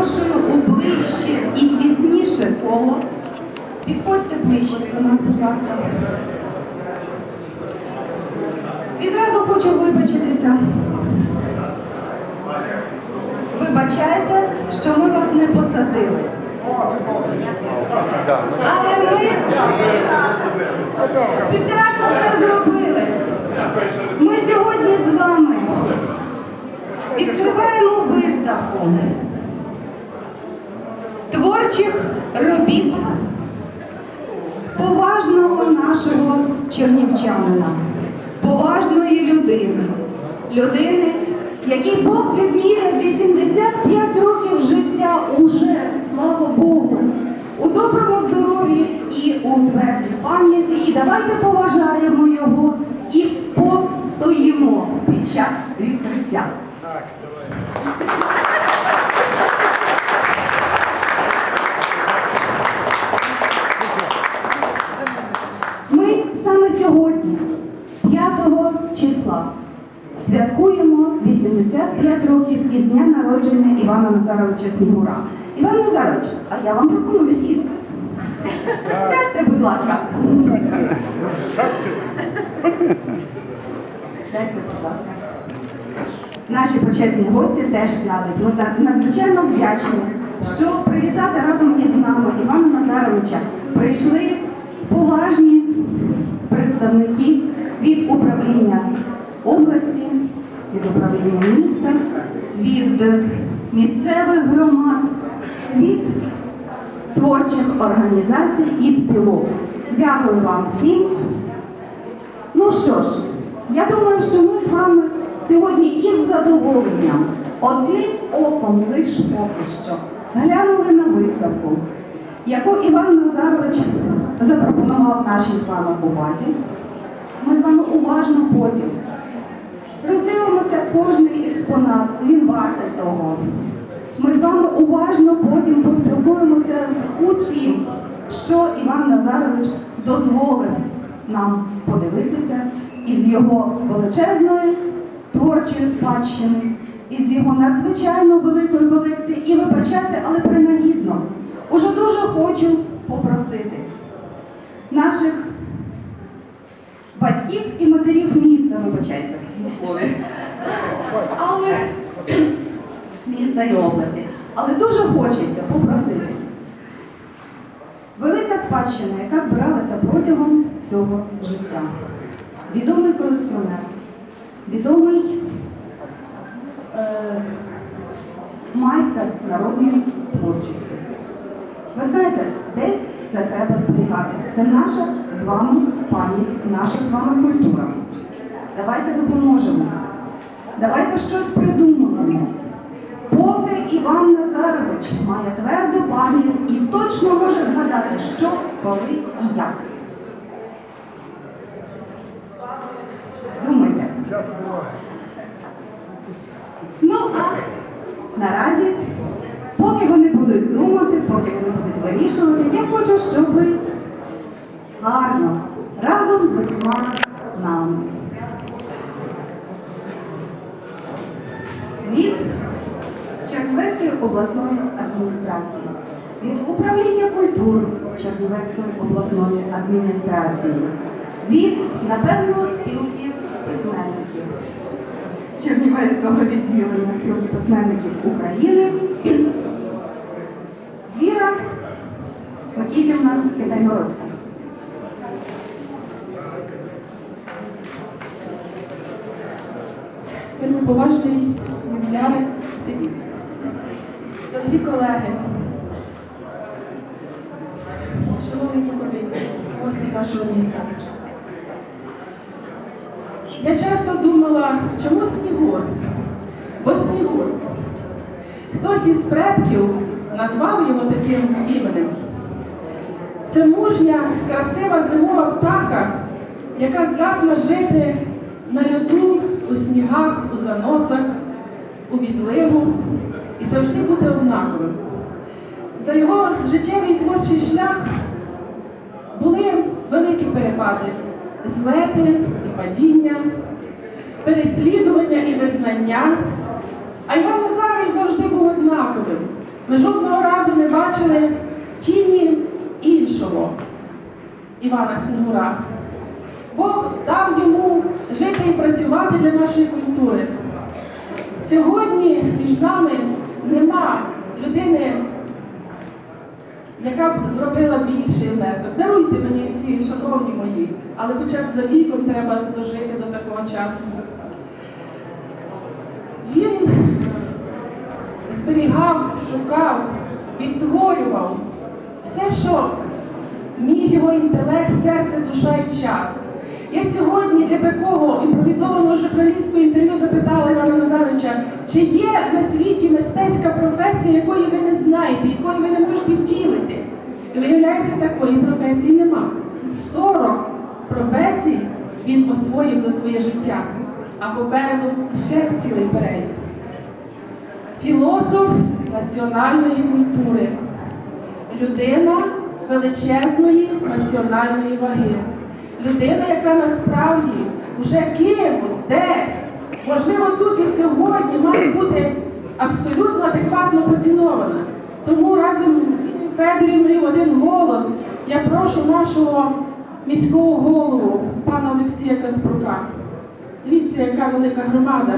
запрошую у ближче і тісніше коло. Підходьте ближче до нас, будь ласка. Відразу хочу вибачитися. Вибачайте, що ми вас не посадили. Але ми спеціально це зробили. Ми сьогодні з вами відкриваємо виставку творчих робіт поважного нашого чернівчанина, поважної людини, людини, якій Бог відміряв 85 років життя уже, слава Богу, у доброму здоров'ї і у твердій пам'яті. І давайте поважаємо його і постоїмо під час відкриття. Ми саме сьогодні, 5 числа, святкуємо 85 років із дня народження Івана Назаровича Снігура. Іван Назарович, а я вам пропоную сісти. Сядьте, будь ласка. Сядьте, будь ласка. Наші почесні гості теж сядуть. Ми так надзвичайно вдячні, що привітати разом із нами Івана Назаровича прийшли поважні представники від управління області, від управління міста, від місцевих громад, від творчих організацій і спілок. Дякую вам всім. Ну що ж, я думаю, що ми з вами сьогодні із задоволенням одним оком лиш поки що глянули на виставку, яку Іван Назарович запропонував нашій з вами увазі. Ми з вами уважно потім роздивимося кожний експонат, він вартий того. Ми з вами уважно потім поспілкуємося з усім, що Іван Назарович дозволив нам подивитися із його величезної творчої спадщини, із його надзвичайно великої колекції. І вибачайте, але принагідно, уже дуже хочу попросити наших батьків і матерів міста, вибачайте, в слові. Але області. Але дуже хочеться попросити. Велика спадщина, яка збиралася протягом всього життя. Відомий колекціонер, відомий е, майстер народної творчості. Ви знаєте, десь це треба зберігати. Це наша з вами пам'ять, наша з вами культура. Давайте допоможемо. Давайте щось придумаємо. Поки Іван Назарович має тверду пам'ять і точно може згадати, що, коли і як. Думайте. Ну, а наразі, поки вони будуть думати, поки вони будуть вирішувати, я хочу, щоб ви гарно разом з усіма нами. Від Чернівецької обласної адміністрації, від управління культур Чернівецької обласної адміністрації, від, напевно, спілки письменників. Чернівецького відділення спілки письменників України. Віра Микітівна Китайгородська. Вельми поважний Дорогі колеги, шановні покровителі, гості вашого міста. Я часто думала, чому Снігур? Бо Снігур. Хтось із предків назвав його таким іменем. Це мужня, красива зимова птаха, яка здатна жити на льоду, у снігах, у заносах, у відливу завжди бути однаковим. За його життєвий творчий шлях були великі перепади, злети і падіння, переслідування і визнання. А Іван Назарович завжди був однаковим, Ми жодного разу не бачили тіні іншого Івана Снігура. Бог дав йому жити і працювати для нашої культури. Сьогодні між нами нема людини, яка б зробила більший внесок. Даруйте мені всі, шановні мої, але хоча б за віком треба дожити до такого часу. Він зберігав, шукав, відтворював все, що міг його інтелект, серце, душа і час. Я сьогодні для такого імпровізованого журналістського інтерв'ю запитала Івана Назаровича, чи є на світі мистецька професія, якої ви не знаєте, якої ви не можете втілити. І виявляється, такої професії нема. 40 професій він освоїв за своє життя, а попереду ще цілий перелік. Філософ національної культури, людина величезної національної ваги, людина, яка насправді вже кимось десь, можливо, тут і сьогодні має бути абсолютно адекватно поцінована. Тому разом з Федорівною один голос я прошу нашого міського голову, пана Олексія Каспрука. Дивіться, яка велика громада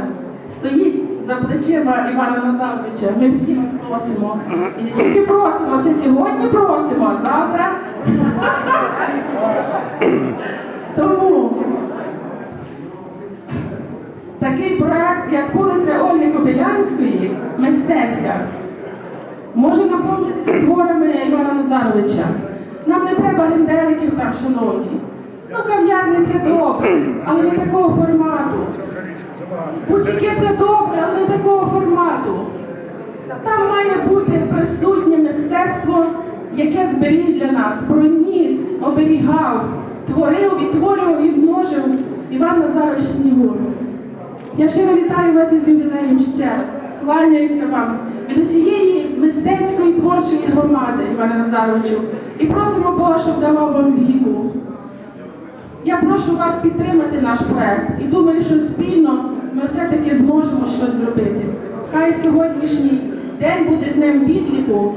стоїть за плечима Івана Назаровича. Ми всі вас просимо. І не тільки просимо, це сьогодні просимо, а завтра. Тому такий проект, як вулиця Ольги Кобилянської, мистецька, може наповнитися творами Івана Назаровича. Нам не треба генделиків там, шановні. Ну, кав'ярні це добре, але не такого формату. Будь-яке це добре, але не такого формату. Там має бути присутнє мистецтво, яке зберіг для нас, проніс, оберігав, творив, відтворював і множив Іван Назарович Снігур. Я щиро вітаю вас із ювілеєм ще раз. Кланяюся вам від усієї мистецької творчої громади, Івана Назаровичу, і просимо Бога, щоб давав вам віку. Я прошу вас підтримати наш проект і думаю, що спільно ми все-таки зможемо щось зробити. Хай сьогоднішній день буде днем відліку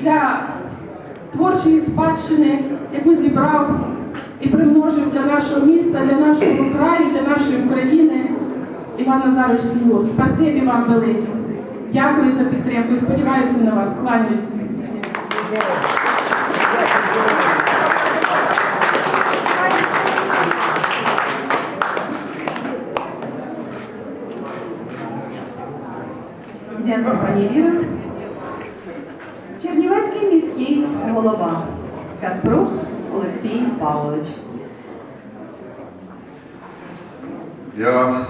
для творчої спадщини, яку зібрав і примножив для нашого міста, для нашого краю, для нашої України. Іван Назарович Снігур. Спасибі вам велике. Дякую за підтримку і сподіваюся на вас. Кланяюся. Дякую, пані Віра. Чернівецький міський голова Каспрук Олексій Павлович. Я,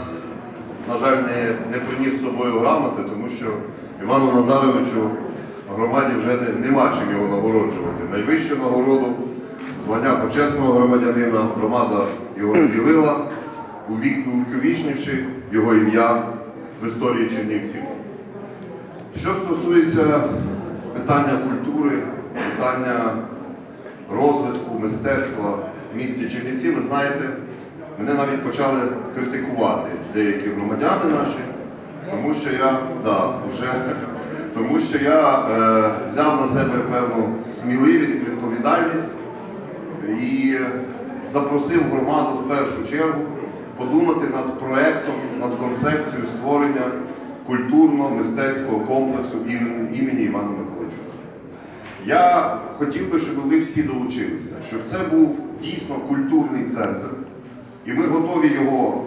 на жаль, не, не приніс з собою грамоти, тому що Івану Назаровичу в громаді вже не, нема чим його нагороджувати. Найвищу нагороду, звання почесного громадянина, громада його наділила, увік- увіковічнивши його ім'я в історії Чернівців. Що стосується питання культури, питання розвитку, мистецтва в місті Чернівці, ви знаєте, мене навіть почали критикувати деякі громадяни наші, тому що я, да, вже, тому що я е, взяв на себе певну сміливість, відповідальність і запросив громаду в першу чергу подумати над проектом, над концепцією створення культурно-мистецького комплексу імені, Івана Миколайчука. Я хотів би, щоб ви всі долучилися, щоб це був дійсно культурний центр, і ми готові його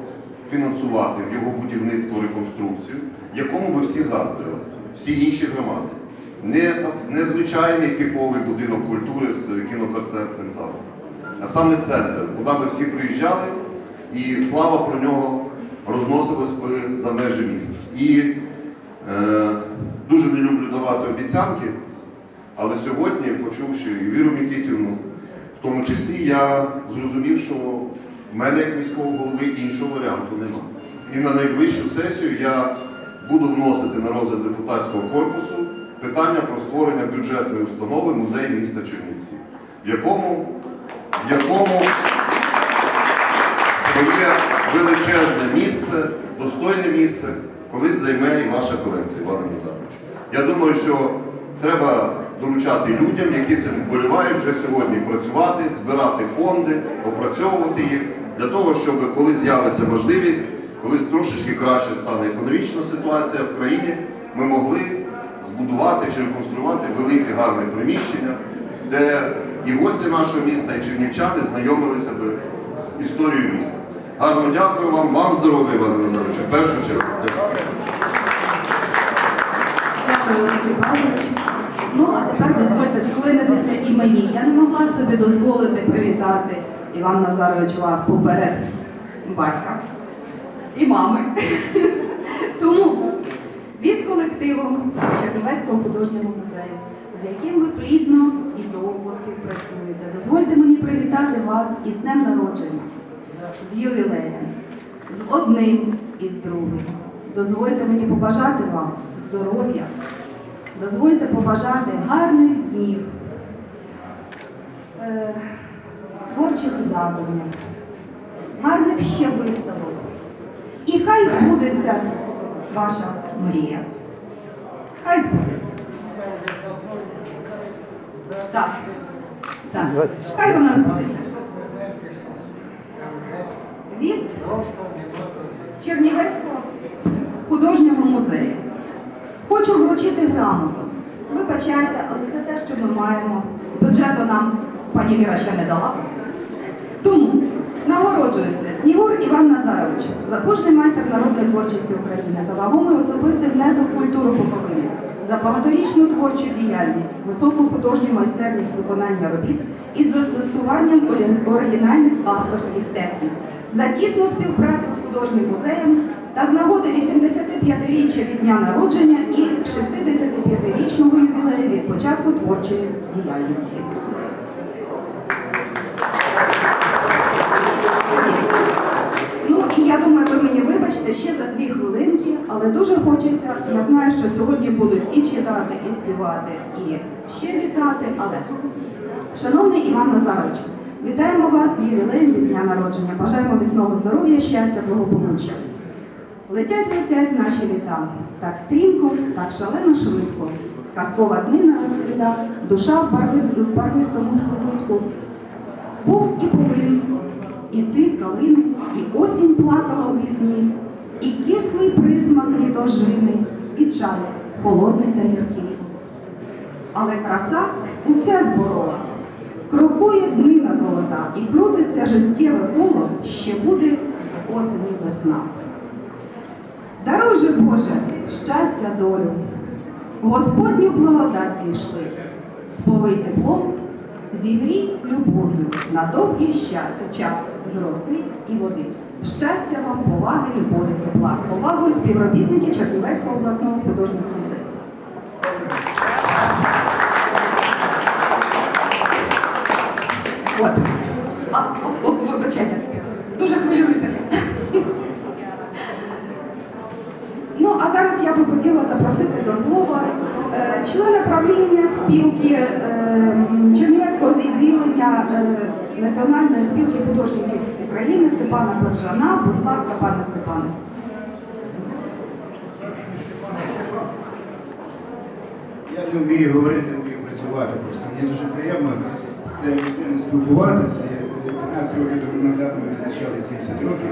фінансувати, його будівництво, реконструкцію, якому би всі заздрили, всі інші громади. Не, не звичайний типовий будинок культури з кіноконцертним залом, а саме центр, куди би всі приїжджали, і слава про нього розносилась за межі міста. І е, дуже не люблю давати обіцянки, але сьогодні, почувши і Віру Микитівну, в тому числі я зрозумів, що в мене як міського голови іншого варіанту немає. І на найближчу сесію я буду вносити на розгляд депутатського корпусу питання про створення бюджетної установи музей міста Чернівці, в якому, в якому своє величезне місце, достойне місце, колись займе і ваша колекція, Івана Назарович. Я думаю, що треба доручати людям, які цим вболівають вже сьогодні працювати, збирати фонди, опрацьовувати їх для того, щоб коли з'явиться можливість, коли трошечки краще стане економічна ситуація в країні, ми могли збудувати чи реконструювати велике гарне приміщення, де і гості нашого міста, і чернівчани знайомилися би з історією міста. Гарно дякую вам, вам здоров'я, Іване Назаровичу, в першу чергу. Дякую. Дякую, Олексій Павлович. Тепер дозвольте вклинитися і мені. Я не могла собі дозволити привітати Іван Назарович вас поперед батька і мами. Тому від колективу Чернівецького художнього музею, з яким ви плідно і довго співпрацюєте, дозвольте мені привітати вас із днем народження, з ювілеєм, з одним і з другим. Дозвольте мені побажати вам здоров'я, дозвольте побажати гарних днів, е, творчих задумів, гарних ще виставок. І хай збудеться ваша мрія. Хай збудеться. Так. Так. Хай вона збудеться. Від Чернівецького художнього музею. Хочу вручити грамоту. Вибачайте, але це те, що ми маємо. Бюджету нам пані Віра ще не дала. Тому нагороджується Снігур Іван Назарович, заслужений майстер народної творчості України, за вагомий особистий внесок культуру Буковини, за багаторічну творчу діяльність, високу художню майстерність виконання робіт із застосуванням оригінальних авторських технік, за тісну співпрацю з художнім музеєм та з нагоди 85-річчя від дня народження і 65-річного ювілею від початку творчої діяльності. Ну і я думаю, ви мені вибачте ще за дві хвилинки, але дуже хочеться. Я знаю, що сьогодні будуть і читати, і співати, і ще вітати. Але шановний Іван Назарович, вітаємо вас з ювілеєм від дня народження. Бажаємо міцного здоров'я, щастя, благополуччя. Летять, летять наші літа, так стрімко, так шалено швидко. Казкова днина розцвіта, душа в барви- в барвистому склепутку. Був і полин, і цвіт калини, і осінь плакала у вікні, і кислий присмак літожини, і чай холодний та гіркий. Але краса усе зборола. Крокує днина золота, і крутиться життєве коло, ще буде осені весна. Даруй же, Боже, щастя долю, Господню благодать зійшли, сповий теплом, зігрій любов'ю на довгий час з роси і води. Щастя вам, поваги, любові, тепла. З повагою співробітники Чернівецького обласного художнього музею. От. А, о, о, вибачайте. Дуже хвилююся. Ну, а зараз я би хотіла запросити до слова е, члена правління спілки е, Чернівецького відділення е, Національної спілки художників України Степана Коржана. Будь ласка, пане Степане. Я не вмію говорити, не вмію працювати просто. Мені дуже приємно з цим спілкуватися. 15 років тому назад ми визначали 70 років.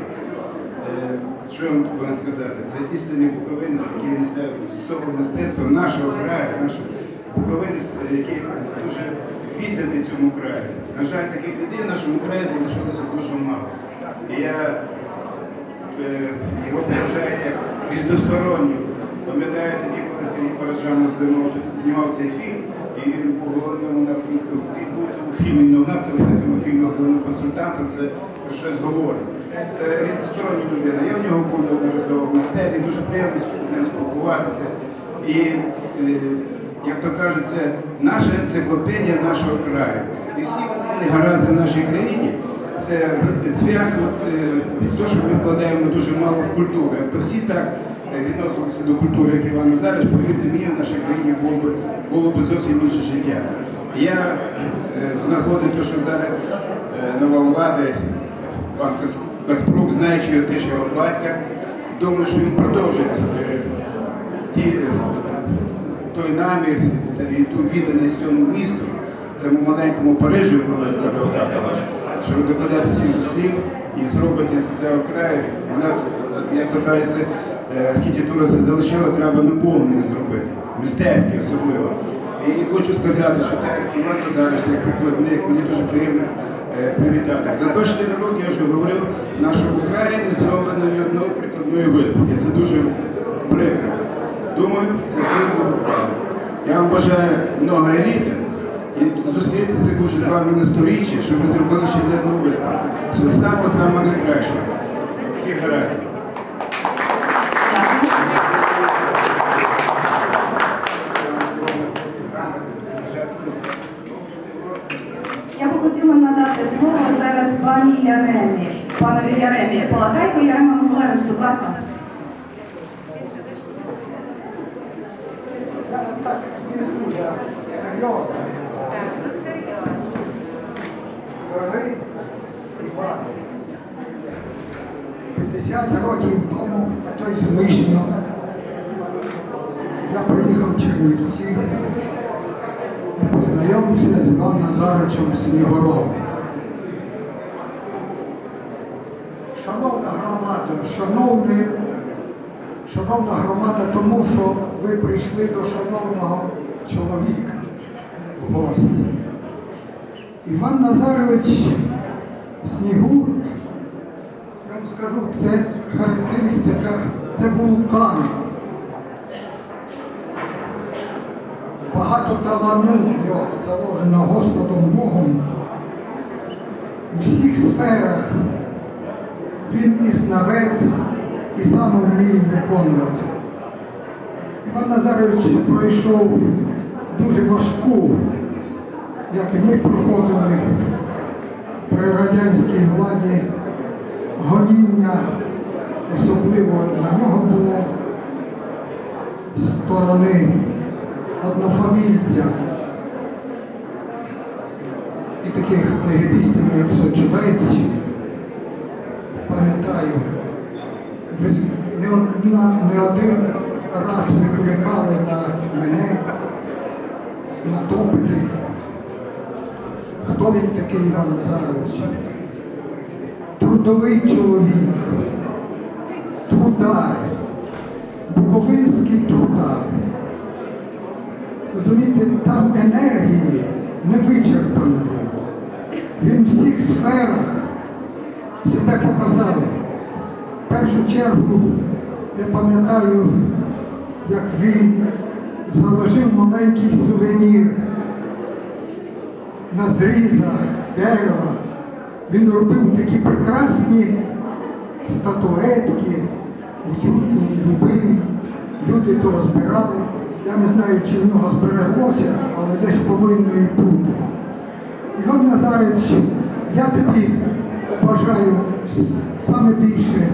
Що я вам сказати? Це істинний буковинець, який несе високе мистецтво нашого краю, нашого буковинець, який дуже відданий цьому краю. На жаль, таких людей в нашому краї залишилося дуже мало. І я е, його поважаю як різносторонню. Пам'ятаю тоді, коли Сергій Параджанов знімав, знімав цей фільм, і він був головним у нас у цьому фільмі, не у нас, а в цьому фільмі головним консультантом, це про щось говорить. Це різностороння людина. Я в нього був неодноразово в майстерні, дуже приємно з ним спілкуватися. І, е, як то кажуть, це наша енциклопедія нашого краю. І всі ці негаразди в нашій країні це цвях, це те, що ми вкладаємо дуже мало в культуру. Якби всі так відносилися до культури, як Іван Назарич, повірте мені, в нашій країні було б, було б зовсім інше життя. Я е, знаходив те, що зараз е, нова влада, пан Каспрук, знаючи його батька, думаю, що він продовжить е, ті е, той намір і ту відданість цьому місту, цьому маленькому Парижу, коли сказав тата ваш, що ви докладете всіх зусиль і зробите з цього краю. У нас, як то кажеться, е, архітектура залишила, треба наповнення зробити, мистецьке особливо. І хочу сказати, що так, як Іван Назарович, як прикладник, мені дуже приємно привітати. За 24 роки я вже говорив, в нашій Україні зроблено ні одної прикладної виставки. Це дуже прикро. Думаю, це дивно. Я вам бажаю много еліти і зустрітися дуже з вами на сторіччі, щоб ви зробили ще одну виставку. Саме саме найкраще. Всіх гаразд. Я би хотіла надати слово зараз пані Яремі. Панові Яремі. Полагайко Ярема Миколаївич, будь ласка. Дорогий Іван, 50 років тому, а то й звично, я приїхав в Чернівці і Іваном Назаровичем Снігоровим. Шановна громада, шановні, шановна громада, тому що ви прийшли до шановного чоловіка в гості. Іван Назарович Снігур, я вам скажу, це характеристика, це вулкан. Багато таланту заложено Господом Богом у всіх сферах. Він і знавець, і сам вміє виконувати. Іван Назарович пройшов дуже важку як і ми проходили при радянській владі гоніння, особливо на нього було сторони однофамільця і таких негідістів, як Сочевець, пам'ятаю, одна, не один раз викликали на мене на допити. Хто він такий Іван Назарович? Трудовий чоловік, трудар, буковинський трудар. Розумієте, там енергії не вичерпано. Він всіх сферах себе показав. В першу чергу я пам'ятаю, як він заложив маленький сувенір на зрізах дерева. Він робив такі прекрасні статуетки, уютні, любимі. Люди то збирали. Я не знаю, чи в нього збереглося, але десь повинно і бути. Іван Назарович, я тобі бажаю саме більше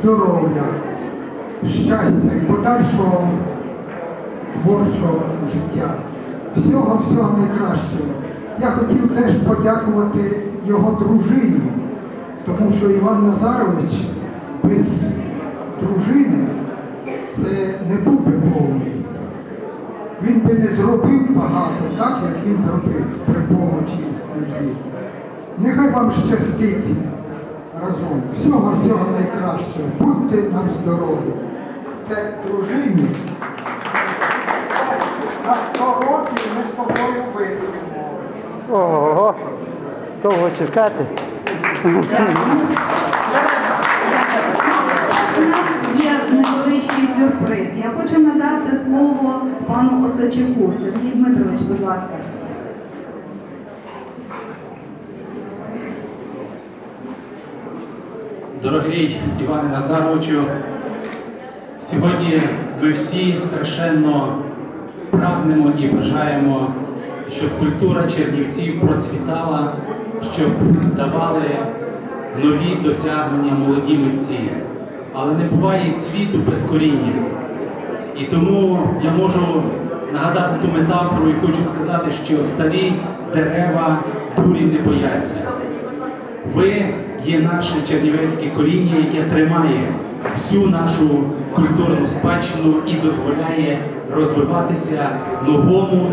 здоров'я, щастя і подальшого творчого життя. Всього, всього найкращого. Я хотів теж подякувати його дружині, тому що Іван Назарович без дружини це не був би повний. Він би не зробив багато, так як він зробив при помочі людей. Нехай вам щастить разом. Всього, всього найкращого. Будьте нам здорові. Це дружині. На 100 років ми з тобою вип'ємо. Ого, довго чекати. Є невеличкий сюрприз. Я хочу надати слово пану Осадчуку. Сергій Дмитрович, будь ласка. Дорогий Іване Назаровичу, сьогодні ми всі страшенно прагнемо і бажаємо, щоб культура чернівців процвітала, щоб давали нові досягнення молоді митці. Але не буває цвіту без коріння. І тому я можу нагадати ту метафору і хочу сказати, що старі дерева бурі не бояться. Ви є наше чернівецьке коріння, яке тримає всю нашу культурну спадщину і дозволяє розвиватися новому